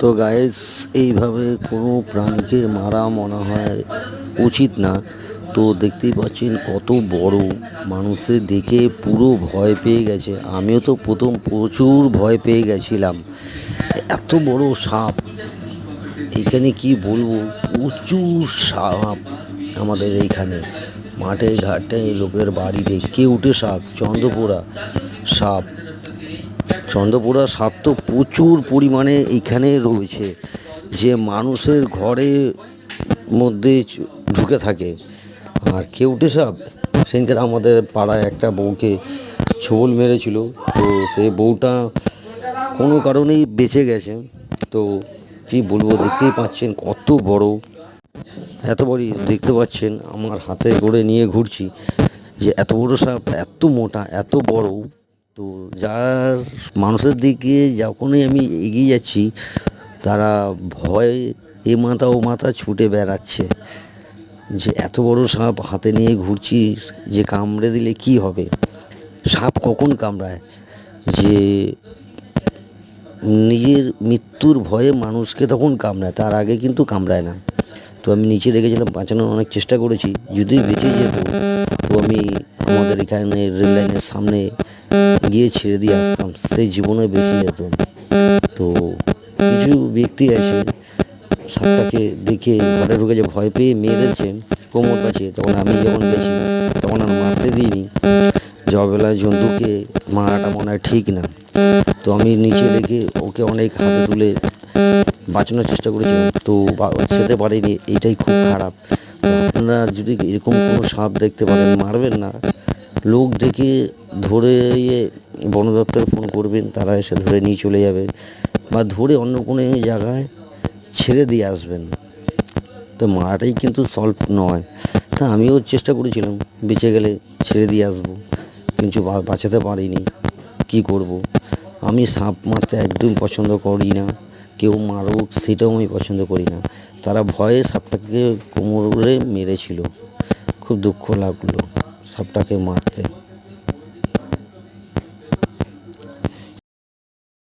তো গায়েস এইভাবে কোনো প্রাণীকে মারা মনে হয় উচিত না। তো দেখতেই পাচ্ছেন কত বড় মানুষের দেখে পুরো ভয় পেয়ে গেছে। আমিও তো প্রথম প্রচুর ভয় পেয়ে গেছিলাম। এত বড় সাপ, এখানে কি বলব? প্রচুর সাপ আমাদের এইখানে। মাঠে ঘাটে লোকের বাড়িতে, কেউটে সাপ চন্দ্রপোড়া সাপ। চন্দ্রপোড়া সাপ তো প্রচুর পরিমাণে এইখানে রয়েছে যে মানুষের ঘরে মধ্যে ঢুকে থাকে। আর কেউটে সাপ সেদিনকে আমাদের পাড়ায় একটা বউকে ছোল মেরেছিল, তো সেই বউটা কোনো কারণেই বেঁচে গেছে। তো কি বলব, দেখতেই পাচ্ছেন কত বড়। এত বড় দেখতে পাচ্ছেন, আমার হাতে করে নিয়ে ঘুরছি যে এত বড় সাপ, এত মোটা, এত বড়। তো যার মানুষের দিকে যখনই আমি এগিয়ে যাচ্ছি, তারা ভয় এ মাথা ও মাথা ছুটে বেড়াচ্ছে। যে এত বড় সাপ হাতে নিয়ে ঘুরছি যে কামড়ে দিলে কি হবে? সাপ কখন কামড়ায়? যে নিজের মৃত্যুর ভয়ে মানুষকে তখন কামড়ায়, তার আগে কিন্তু কামড়ায় না। তো আমি নিচে রেখেছিলাম, বাঁচানোর অনেক চেষ্টা করেছি যদি বেঁচে যেত। তো আমি আমাদের এখানে রেল লাইনের সামনে গিয়ে ছেড়ে দিয়ে আসতাম। সেই জীবনে বেঁচে যেত তো কিছু ব্যক্তি আছে, সাপটাকে দেখে ঘরে ঢুকে যে ভয় পেয়ে মেরেছে কোমর কাছে, তখন আমি যখন গেছি, তখন আর মারতে দিইনি। জবেলা জন্তুকে মারাটা মনে হয় ঠিক না। তো আমি নিচে রেখে ওকে অনেক হাতে তুলে বাঁচানোর চেষ্টা করেছিলাম। তো বাঁচাতে পারিনি, এটাই খুব খারাপ। আপনারা যদি এরকম কোনো সাপ দেখতে পারেন, মারবেন না। লোক ডেকে ধরে ইয়ে বন দপ্তরে ফোন করবেন, তারা এসে ধরে নিয়ে চলে যাবে বা ধরে অন্য কোনো জায়গায় ছেড়ে দিয়ে আসবেন। তো মারাটাই কিন্তু সলভ নয়। তা আমিও চেষ্টা করেছিলাম, বেঁচে গেলে ছেড়ে দিয়ে আসব, কিন্তু বাঁচাতে পারিনি। কি করব। আমি সাপ মারতে একদম পছন্দ করি না, কেউ মারুক সেটাও আমি পছন্দ করি না। তারা ভয়ে সাপটাকে কোমরে মেরেছিল। খুব দুঃখ লাগল। সাপটাকে মারতে